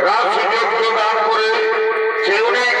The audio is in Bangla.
রাজ যোগ্য দান করে সে অনেক